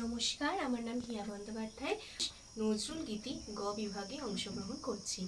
নমস্কার আমার নাম হিয়া বন্দ্যোপাধ্যায়। নজরুল গীতি গ বিভাগে অংশগ্রহণ করছি।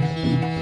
Thank you.